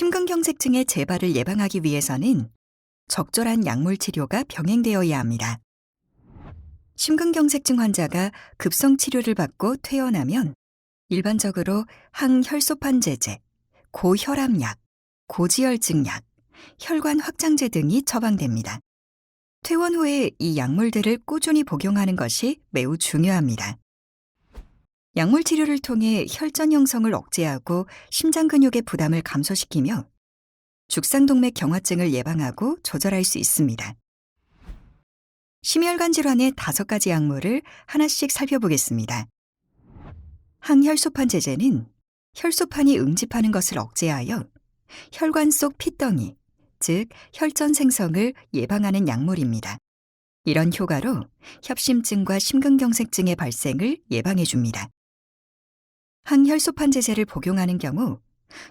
심근경색증의 재발을 예방하기 위해서는 적절한 약물 치료가 병행되어야 합니다. 심근경색증 환자가 급성 치료를 받고 퇴원하면 일반적으로 항혈소판 제제, 고혈압약, 고지혈증약, 혈관 확장제 등이 처방됩니다. 퇴원 후에 이 약물들을 꾸준히 복용하는 것이 매우 중요합니다. 약물 치료를 통해 혈전 형성을 억제하고 심장 근육의 부담을 감소시키며 죽상동맥 경화증을 예방하고 조절할 수 있습니다. 심혈관 질환의 다섯 가지 약물을 하나씩 살펴보겠습니다. 항혈소판 제제는 혈소판이 응집하는 것을 억제하여 혈관 속 핏덩이, 즉 혈전 생성을 예방하는 약물입니다. 이런 효과로 협심증과 심근경색증의 발생을 예방해 줍니다. 항혈소판 제제를 복용하는 경우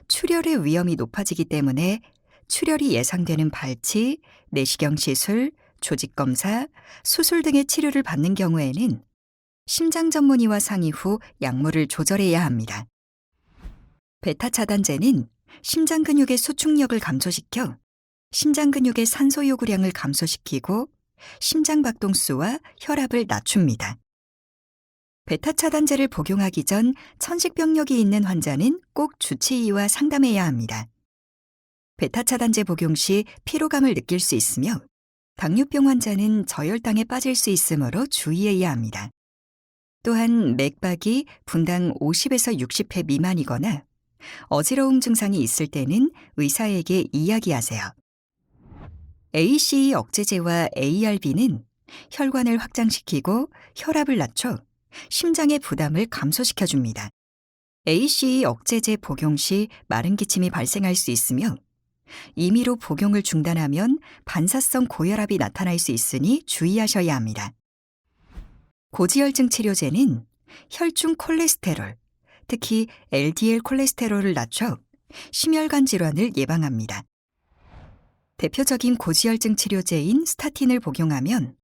출혈의 위험이 높아지기 때문에 출혈이 예상되는 발치, 내시경 시술, 조직 검사, 수술 등의 치료를 받는 경우에는 심장 전문의와 상의 후 약물을 조절해야 합니다. 베타 차단제는 심장 근육의 수축력을 감소시켜 심장 근육의 산소 요구량을 감소시키고 심장 박동수와 혈압을 낮춥니다. 베타 차단제를 복용하기 전 천식병력이 있는 환자는 꼭 주치의와 상담해야 합니다. 베타 차단제 복용 시 피로감을 느낄 수 있으며 당뇨병 환자는 저혈당에 빠질 수 있으므로 주의해야 합니다. 또한 맥박이 분당 50에서 60회 미만이거나 어지러움 증상이 있을 때는 의사에게 이야기하세요. ACE 억제제와 ARB는 혈관을 확장시키고 혈압을 낮춰 심장의 부담을 감소시켜 줍니다. ACE 억제제 복용 시 마른 기침이 발생할 수 있으며 임의로 복용을 중단하면 반사성 고혈압이 나타날 수 있으니 주의하셔야 합니다. 고지혈증 치료제는 혈중 콜레스테롤, 특히 LDL 콜레스테롤을 낮춰 심혈관 질환을 예방합니다. 대표적인 고지혈증 치료제인 스타틴을 복용하면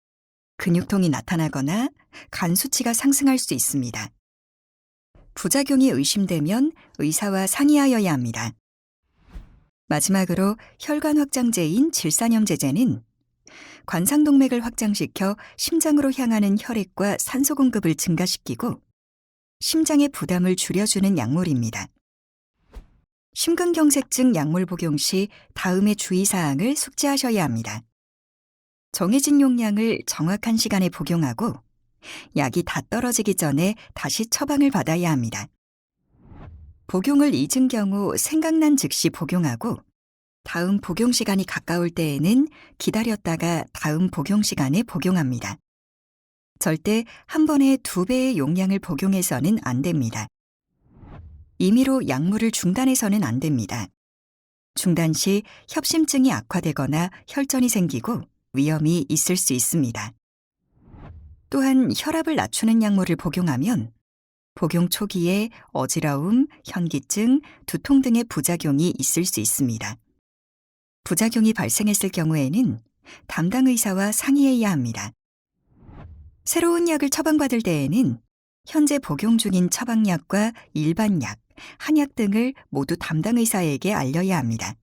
근육통이 나타나거나 간 수치가 상승할 수 있습니다. 부작용이 의심되면 의사와 상의하여야 합니다. 마지막으로 혈관 확장제인 질산염 제제는 관상동맥을 확장시켜 심장으로 향하는 혈액과 산소 공급을 증가시키고 심장의 부담을 줄여주는 약물입니다. 심근경색증 약물 복용 시 다음의 주의사항을 숙지하셔야 합니다. 정해진 용량을 정확한 시간에 복용하고 약이 다 떨어지기 전에 다시 처방을 받아야 합니다. 복용을 잊은 경우 생각난 즉시 복용하고 다음 복용 시간이 가까울 때에는 기다렸다가 다음 복용 시간에 복용합니다. 절대 한 번에 두 배의 용량을 복용해서는 안 됩니다. 임의로 약물을 중단해서는 안 됩니다. 중단 시 협심증이 악화되거나 혈전이 생기고 위험이 있을 수 있습니다. 또한 혈압을 낮추는 약물을 복용하면 복용 초기에 어지러움, 현기증, 두통 등의 부작용이 있을 수 있습니다. 부작용이 발생했을 경우에는 담당 의사와 상의해야 합니다. 새로운 약을 처방받을 때에는 현재 복용 중인 처방약과 일반 약, 한약 등을 모두 담당 의사에게 알려야 합니다.